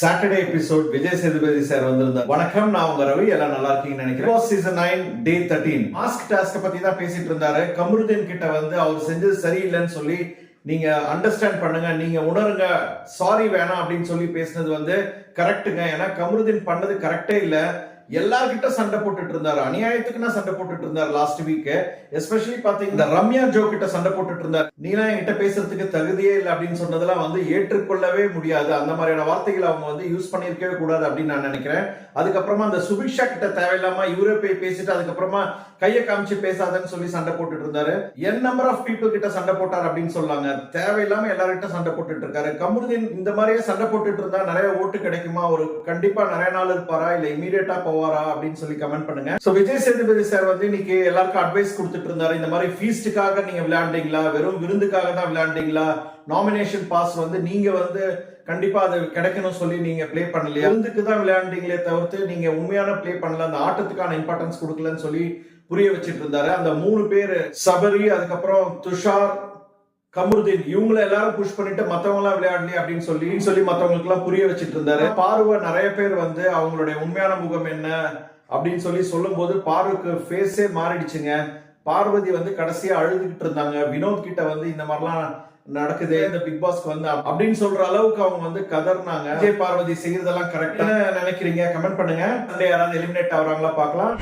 Saturday episode Vijay Sethupathi sir வந்திருந்தார். வணக்கம் நான் உங்க ரவி எல்லாம் நல்லா இருக்கீங்கன்னு நினைக்கிறேன். Season nine day thirteen mask task பத்தி தான் பேசிட்டு இருந்தாரு. கமருதீன் கிட்ட வந்து அவர் செஞ்சது சரியில்லைன்னு சொல்லி நீங்க அண்டர்ஸ்டாண்ட் பண்ணுங்க நீங்க உணருங்க. சாரி வேணாம் அப்படின்னு சொல்லி பேசினது வந்து கரெக்ட்டுங்க ஏன்னா கமருதீன் பண்ணது கரெக்டே இல்லை. எல்லார்கிட்ட சண்டை போட்டுட்டு இருந்தாரு. அநியாயத்துக்குன்னா சண்டை போட்டுட்டு இருந்தாரு லாஸ்ட் வீக் எஸ்பெஷலி பாத்தீங்கன்னா இந்த ரம்யா ஜோ கிட்ட சண்டை போட்டுட்டு இருந்தார். நீலாம் என்கிட்ட பேசுறதுக்கு தகுதியே இல்லை அப்படின்னு சொன்னதெல்லாம் வந்து ஏற்றுக்கொள்ளவே முடியாது. அந்த மாதிரியான வார்த்தைகளை அவங்க வந்து யூஸ் பண்ணியிருக்கவே கூடாது அப்படின்னு நான் நினைக்கிறேன். அதுக்கப்புறமா அந்த சுபிக்ஷா கிட்ட தேவையில்லாம இவரே போய் பேசிட்டு அதுக்கப்புறமா கையை காமிச்சு பேசாதன்னு சொல்லி சண்டை போட்டுட்டு இருந்தாரு. என் நம்பர் ஆஃப் பீப்புள் கிட்ட சண்டை போட்டார் அப்படின்னு சொல்லாங்க. தேவையில்லாம எல்லார்கிட்ட சண்டை போட்டுட்டு இருக்காரு. கமருதீன் இந்த மாதிரியே சண்டை போட்டுட்டு இருந்தா நிறைய ஓட்டு கிடைக்குமா? ஒரு கண்டிப்பா நிறைய நாள் இருப்பாரா? இல்ல இமீடியட்டா போவாரா அப்படின்னு சொல்லி கமெண்ட் பண்ணுங்க. சோ விஜய் சேதுபதி சார் வந்து இன்னைக்கு எல்லாருக்கும் அட்வைஸ் கொடுத்துட்டு இருந்தாரு. இந்த மாதிரி ஃபீஸ்டுக்காக நீங்க விளையாண்டீங்களா? வெறும் விருந்துக்காக தான் விளையாண்டீங்களா? நாமினேஷன் பாஸ் வந்து நீங்க வந்து கண்டிப்பா அது கிடைக்கணும் சொல்லி நீங்க பிளே பண்ணலையா? விருந்துக்கு தான் விளையாண்டீங்களே தவிர்த்து நீங்க உண்மையான பிளே பண்ணல. அந்த ஆட்டத்துக்கான இம்பார்ட்டன்ஸ் கொடுக்கலன்னு சொல்லி புரிய வச்சிட்டு இருந்தாரு. அந்த மூணு பேர் சபரி அதுக்கப்புறம் துஷார் கமருதீன் இவங்கள எல்லாரும் புஷ் பண்ணிட்டு மத்தவங்க எல்லாம் விளையாடலையே அப்படின்னு சொல்லி சொல்லி மத்தவங்களுக்கு எல்லாம் புரிய வச்சுட்டு இருந்தாரு பார்வை நிறைய பேர் வந்து அவங்களுடைய உண்மையான முகம் என்ன அப்படின்னு சொல்லி சொல்லும் போது பார்வைக்கு ஃபேஸே மாறிடுச்சுங்க. பார்வதி வந்து கடைசியா அழுதுகிட்டு இருந்தாங்க. வினோத் கிட்ட வந்து இந்த மாதிரிலாம் நடக்குது இந்த பிக் பாஸ்க்கு வந்து அப்படின்னு சொல்ற அளவுக்கு அவங்க வந்து கதர்னாங்க. விஜய் பார்வதி செய்யறதெல்லாம் கரெக்டா நினைக்கிறீங்க? கமெண்ட் பண்ணுங்க. யாராவது எலிமினேட் ஆகுறாங்களா பாக்கலாம்